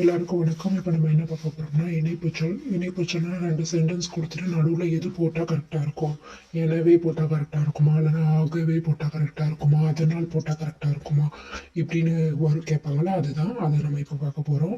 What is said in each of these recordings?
எல்லாருக்கும் வணக்கம். இப்போ நம்ம என்ன பார்க்க போகிறோம்னா இணைப்புச்சொல் இணைப்புச்சொல்னா ரெண்டு சென்டென்ஸ் கொடுத்துட்டு நடுவில் எது போட்டால் கரெக்டாக இருக்கும்? எனவே போட்டால் கரெக்டாக இருக்குமா? இல்லைன்னா ஆகவே போட்டால் கரெக்டாக இருக்குமா? அதனால் போட்டால் கரெக்டாக இருக்குமா? இப்படின்னு ஒரு கேட்பாங்களா அதுதான். அதை நம்ம இப்போ பார்க்க போகிறோம்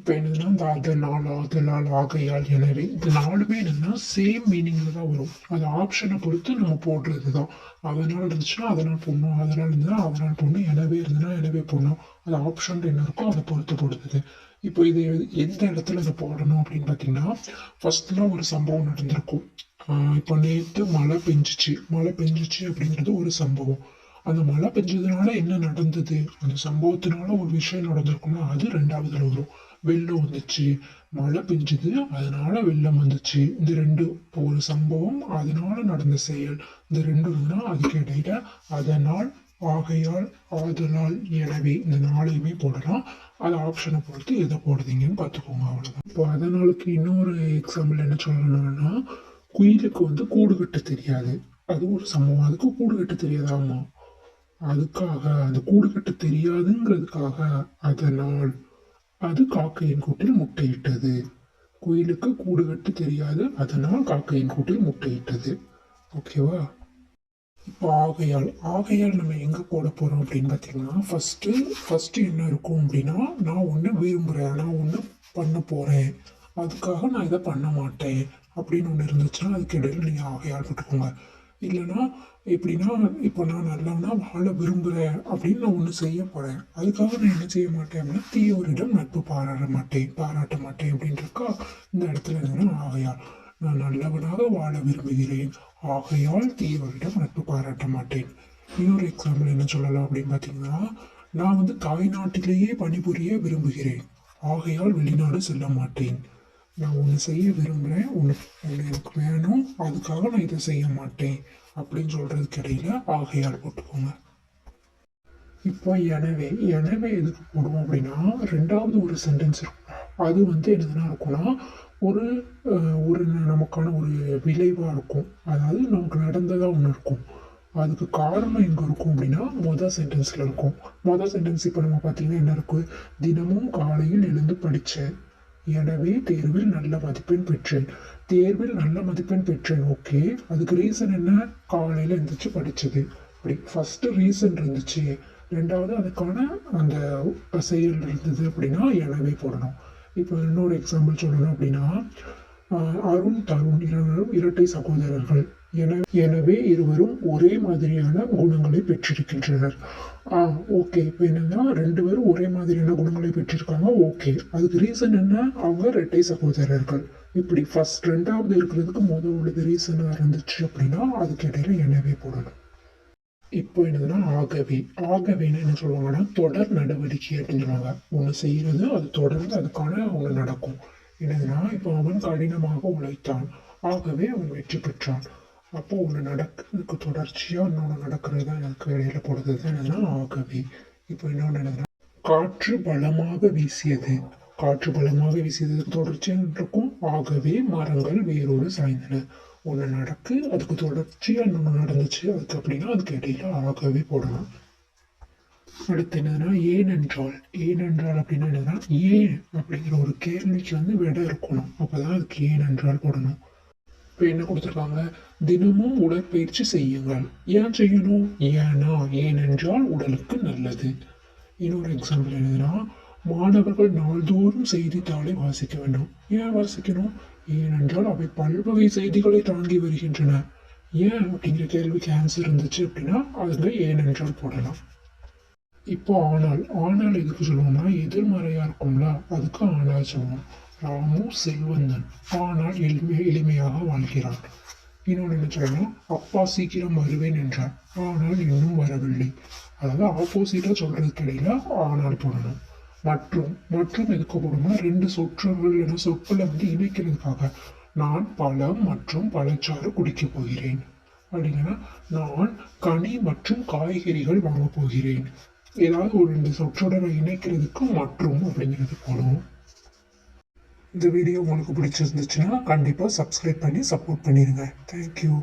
இப்போ என்னதுன்னா இந்த அதனால் அதனால் ஆகையால் எனவே இது நாலுமே என்னென்னா சேம் மீனிங்கில் தான் வரும். அது ஆப்ஷனை பொறுத்து நம்ம போடுறது தான் அதனால் இருந்துச்சுன்னா அதனால் போடணும். அதனால் இருந்ததுன்னா அதனால் போடணும். எனவே இருந்ததுன்னா எனவே போடணும். அது ஆப்ஷன் என்ன இருக்கோ அதை பொறுத்து போடுறது. இப்போ இது எந்த இடத்துல இதை போடணும் அப்படின்னு பார்த்தீங்கன்னா ஃபர்ஸ்ட்ல ஒரு சம்பவம் நடந்திருக்கும். ஆஹ் இப்போ நேற்று மழை பெஞ்சிச்சு. மழை பெஞ்சிச்சு அப்படிங்கிறது ஒரு சம்பவம். அந்த மழை பெஞ்சதுனால என்ன நடந்தது? அந்த சம்பவத்தினால ஒரு விஷயம் நடந்திருக்கும்னா அது ரெண்டாவதுல வரும் வெள்ளம் வந்துச்சு. மழை பெஞ்சது அதனால வெள்ளம் வந்துச்சு. இந்த ரெண்டு இப்போ ஒரு சம்பவம் அதனால நடந்த செயல். இந்த ரெண்டு இருந்ததுன்னா அதுக்கு இடையில அதனால் ஆகையால் ஆதலால் எனவே இந்த நாளையுமே போடலாம். அது ஆப்ஷனை பொறுத்து எதை போடுறீங்கன்னு பார்த்துக்கோங்க அவ்வளோதான் இப்போ அதனாலுக்கு இன்னொரு எக்ஸாம்பிள் என்ன சொல்லணும்னா குயிலுக்கு வந்து கூடு கட்ட தெரியாது. அது ஒரு சம்பவம். அதுக்கு கூடு கட்ட தெரியாதாமா அதுக்காக அந்த கூடு கட்ட தெரியாதுங்கிறதுக்காக அதனால் அது காக்கையின் கூட்டில் முட்டையிட்டது. குயிலுக்கு கூடு கட்ட தெரியாது அதனால் காக்கையின் கூட்டில் முட்டையிட்டது. ஓகேவா? இப்போ ஆகையால் ஆகையால் நம்ம எங்கே போட போகிறோம் அப்படின்னு பார்த்தீங்கன்னா ஃபஸ்ட்டு ஃபஸ்ட்டு என்ன இருக்கும் அப்படின்னா நான் ஒன்று விரும்புகிறேன் நான் ஒன்று பண்ண போகிறேன் அதுக்காக நான் இதை பண்ண மாட்டேன் அப்படின்னு ஒன்று இருந்துச்சுன்னா அதுக்கு இடையில நீங்கள் ஆகையால் போட்டுக்கோங்க இல்லைன்னா எப்படின்னா இப்போ நான் நல்லவனா வாழ விரும்புகிறேன் அப்படின்னு நான் ஒன்று செய்ய போகிறேன் அதுக்காக நான் என்ன செய்ய மாட்டேன் அப்படின்னா தீயோரிடம் நட்பு பாராட்ட மாட்டேன் பாராட்ட மாட்டேன் அப்படின்றக்கா இந்த இடத்துல என்னன்னா ஆகையால் நான் நல்லவனாக வாழ விரும்புகிறேன். ஆகையால் தீயோரிடம் நட்பு பாராட்ட மாட்டேன். இன்னொரு எக்ஸாம்பிள் என்ன சொல்லலாம் அப்படின்னு பார்த்தீங்கன்னா நான் வந்து தாய்நாட்டிலேயே பணிபுரிய விரும்புகிறேன். ஆகையால் வெளிநாடு செல்ல மாட்டேன். நான் ஒன்று செய்ய விரும்புகிறேன் ஒன்று ஒன்று எனக்கு வேணும் அதுக்காக நான் இதை செய்ய மாட்டேன் அப்படின்னு சொல்கிறதுக்கு இடையில ஆகையால் போட்டுக்கோங்க. இப்போ எனவே எனவே எதுக்கு போடுவோம் அப்படின்னா ரெண்டாவது ஒரு சென்டென்ஸ் இருக்கும். அது வந்து என்னதுன்னா இருக்கும்னா ஒரு ஒரு நமக்கான ஒரு விளைவாக இருக்கும். அதாவது நமக்கு நடந்ததாக ஒன்று இருக்கும். அதுக்கு காரணம் எங்கே இருக்கும் அப்படின்னா மொதல் சென்டென்ஸில் இருக்கும். மொதல் சென்டென்ஸ் இப்போ நம்ம பார்த்தீங்கன்னா என்ன இருக்குது தினமும் காலையில் எழுந்து படித்தேன் எனவே தேர்வில் நல்ல மதிப்பெண் பெற்றேன். தேர்வில் நல்ல மதிப்பெண் பெற்றேன் ஓகே. அதுக்கு ரீசன் என்ன? காலையில் எழுந்திரிச்சு படித்தது அப்படி ஃபஸ்ட்டு ரீசன் இருந்துச்சு. ரெண்டாவது அதுக்கான அந்த செயல் இருந்தது அப்படின்னா எனவே போடணும். இப்போ இன்னொரு எக்ஸாம்பிள் சொல்லணும் அப்படின்னா அருண் தருண் இருவரும் இரட்டை சகோதரர்கள். எனவே இருவரும் ஒரே மாதிரியான குணங்களை பெற்றிருக்கின்றனர். ஆ ஓகே. இப்போ என்னன்னா ரெண்டு பேரும் ஒரே மாதிரியான குணங்களை பெற்றிருக்காங்க. ஓகே. அதுக்கு ரீசன் என்ன? அவங்க இரட்டை சகோதரர்கள். இப்படி ஃபர்ஸ்ட் ரெண்டாவது இருக்கிறதுக்கு முதல் உள்ளது ரீசனாக இருந்துச்சு அப்படின்னா அதுக்கு இடையில எனவே போடணும். இப்போ என்னதுன்னா ஆகவே. ஆகவேன்னு என்ன சொல்லுவாங்கன்னா தொடர் நடவடிக்கை அப்படின்னு சொல்லுவாங்க ஒன்று செய்யறது அது தொடர்ந்து அதுக்கான ஒன்று நடக்கும். என்னதுன்னா இப்போ அவன் கடினமாக உழைத்தான். ஆகவே அவன் வெற்றி பெற்றான். அப்போ ஒன்று நடக்கிறதுக்கு தொடர்ச்சியாக இன்னொன்று நடக்கிறது தான் எனக்கு இடையில போடுறது தான் என்னதுன்னா ஆகவே இப்போ இன்னொன்று என்னதுன்னா காற்று பலமாக வீசியது. காற்று பலமாக வீசியதுக்கு தொடர்ச்சியாக இருக்கும் ஆகவே மரங்கள் வேரோடு சாய்ந்தன. ஒன்று நடக்கு அதுக்கு தொடர்ச்சியாக இன்னொன்று நடந்துச்சு. அதுக்கு அப்படின்னா அதுக்கு இடையில ஆகவே போடணும் அடுத்து என்னதுன்னா ஏனென்றால் ஏனென்றால் அப்படின்னா என்னதுன்னா ஏன் அப்படிங்கிற ஒரு கேள்விக்கு வந்து விட இருக்கணும். அப்போ தான் அதுக்கு ஏனென்றால் போடணும். இப்போ என்ன கொடுத்துருக்காங்க. தினமும் உடற்பயிற்சி செய்யுங்கள். ஏன் செய்யணும்? ஏன்னா ஏனென்றால் உடலுக்கு நல்லது. இன்னொரு எக்ஸாம்பிள் என்னதுன்னா மாணவர்கள் நாள்தோறும் செய்தித்தாளை வாசிக்க வேண்டும். ஏன் வாசிக்கணும்? ஏனென்றால் அவை பல்வகை செய்திகளை தாங்கி வருகின்றன. ஏன் அப்படிங்கிற கேள்விக்கு ஆன்சர் இருந்துச்சு அப்படின்னா அதுங்க ஏனென்றால் போடலாம். இப்போ ஆனால் ஆனால் எதுக்கு சொல்லுவோம்னா எதிர்மறையா இருக்கும்ல. அதுக்கு ஆனால் சொல்லுவோம். ராமு செல்வந்தன் ஆனால் எளிமை எளிமையாக வாழ்கிறான் இன்னொன்று என்ன சொல்லணும் அப்பா சீக்கிரம் வருவேன் என்றார் ஆனால் இன்னும் வரவில்லை. அதாவது ஆப்போசிட்டாக சொல்றதுக்கு இடையில ஆனால் போடணும். மற்றும் மற்றும் எதுக்கு போடணும்னா ரெண்டு சொற்றொடர்கள் என சொற்களை வந்து இணைக்கிறதுக்காக நான் பழம் மற்றும் பழச்சாறு குடிக்கப் போகிறேன். அப்படிங்கன்னா நான் கனி மற்றும் காய்கறிகள் வாங்க போகிறேன். ஏதாவது ஒரு ரெண்டு சொற்றொடரை இணைக்கிறதுக்கு மற்றும் அப்படிங்கிறது போடுவோம் இந்த வீடியோ உங்களுக்கு பிடிச்சிருந்துச்சுன்னா கண்டிப்பாக சப்ஸ்கிரைப் பண்ணி சப்போர்ட் பண்ணிடுங்க தேங்க்யூ